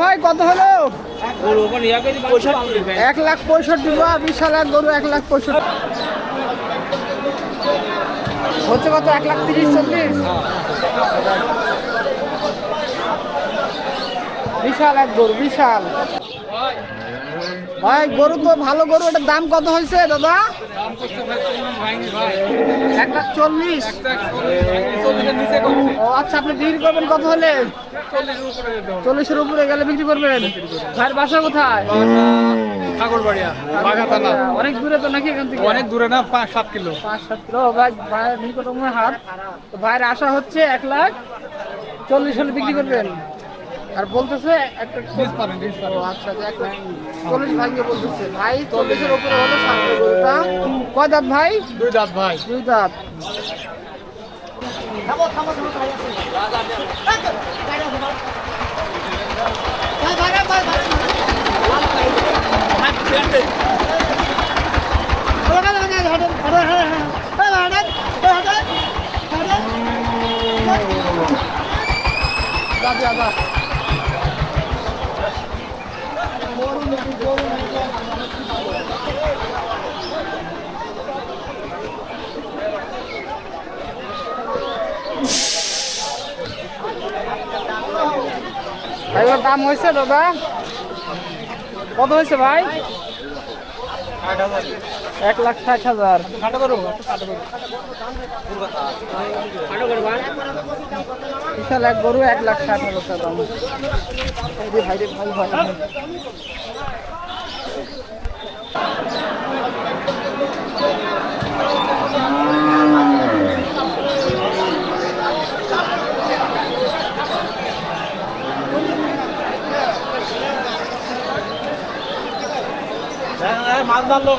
ভাই, কত হলো? এক লাখ পঁয়ষট্টি, বা বিশাল এক গরু, এক লাখ পঁয়ষট্টি। হচ্ছে কত? এক লাখ তিরিশ, চল্লিশ? বিশাল এক গরু, বিশাল। ভাই গরু তো ভালো গরু এটার দাম কত হয়েছে দাদা? এক লাখ চল্লিশ। ও আচ্ছা আপনি বিক্রি করবেন কত হলে? চল্লিশের উপরে গেলে বিক্রি করবেন। ভাইয়ের বাসা কোথায়? ঠাকুরবাড়িয়া বাঘাতালা অনেক দূরে তো নাকি এখান থেকে? অনেক দূরে না পাঁচ সাত কিলো। পাঁচ সাত কিলো। ভাই ভাইয়ের নিকটতম হাট। তো ভাইয়ের আশা হচ্ছে এক লাখ চল্লিশ হলে বিক্রি করবেন। আর বলতেছে একটা আচ্ছা আচ্ছা, চল্লিশ বলতেছে। ভাই চল্লিশের উপরে হলো সামনে কয় দাঁত ভাই? দুই দাঁত ভাই। দুই দাঁত। দাদা দাদা এবার দাম হয়েছে দাদা। কত হয়েছে ভাই? এক লাখ ষাট হাজার। বিশাল এক গরু, এক লাখ ষাট হাজার দাম। ভাই ভাই ভাই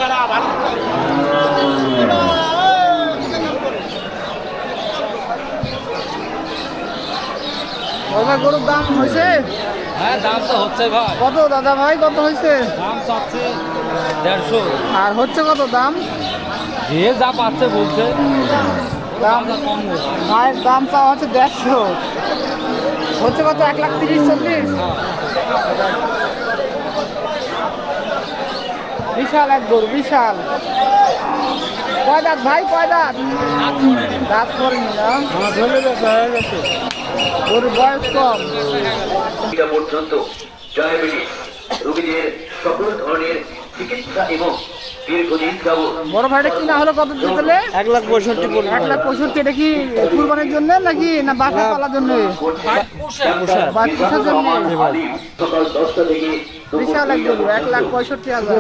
কারা আবার গরুর দাম হয়েছে? হ্যাঁ দাম তো হচ্ছে ভাই। কত দাদা ভাই কত হয়েছে? দাম চাচ্ছে দেড়শো। আর হচ্ছে কত দাম? যে যা পাচ্ছে বলছে। দাম মায়ের দাম চাওয়া হচ্ছে দেড়শো। হচ্ছে কত? এক লাখ তিরিশ চল্লিশ? বিশাল এক গরু বিশাল। কয় দাঁত ভাই কয় দাঁত? দাঁত করেনি না গরুর বয়স কম। পর্যন্ত ডায়াবেটিস রোগীদের সকল ধরনের বড় ভাইটা কি না হলো কত তাহলে? এক লাখ পঁয়ষট্টি এক লাখ পঁয়ষট্টি এটা কি কুরবানের জন্য নাকি না বাসা পালার জন্য? বাচ্চার জন্য। বিশাল এক এক লাখ পঁয়ষট্টি হাজার।